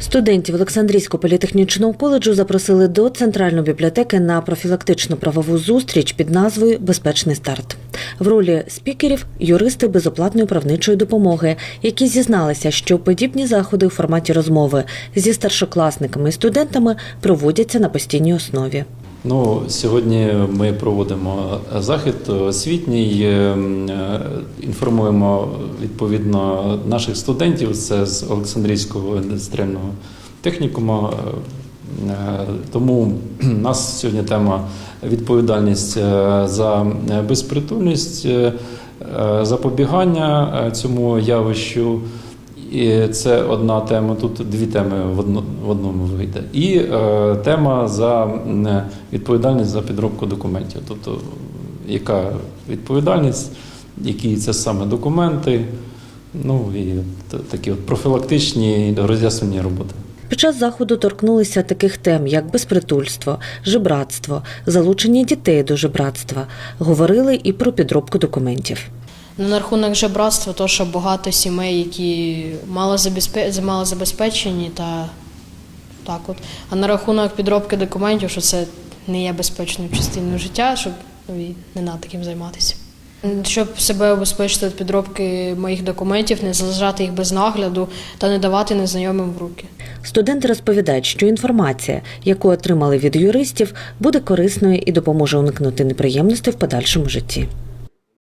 Студентів Олександрійського політехнічного коледжу запросили до центральної бібліотеки на профілактичну правову зустріч під назвою Безпечний старт. В ролі спікерів юристи безоплатної правничої допомоги, які зізналися, що подібні заходи у форматі розмови зі старшокласниками і студентами проводяться на постійній основі. Ну, сьогодні ми проводимо захід освітній, е, е, інформуємо відповідно наших студентів. Це з Олександрійського індустріального технікуму. Е, Тому у нас сьогодні тема відповідальність за безпритульність, запобігання цьому явищу. І це одна тема. Тут дві теми в одно- в одному вийде. І е, тема за м, відповідальність за підробку документів. Тобто, яка відповідальність, які це саме документи, ну і такі от профілактичні роз'яснені роботи. Під час заходу торкнулися таких тем, як безпритульство, жебратство, залучення дітей до жебратства. Говорили і про підробку документів. Ну, на рахунок жебратства, то що багато сімей, які мало, забезпе- мало забезпечені, та так от. А на рахунок підробки документів, що це не є безпечною частиною життя, щоб не треба таким займатися. Щоб себе обезпечити від підробки моїх документів, не залишати їх без нагляду та не давати незнайомим в руки. Студенти розповідають, що інформація, яку отримали від юристів, буде корисною і допоможе уникнути неприємностей в подальшому житті.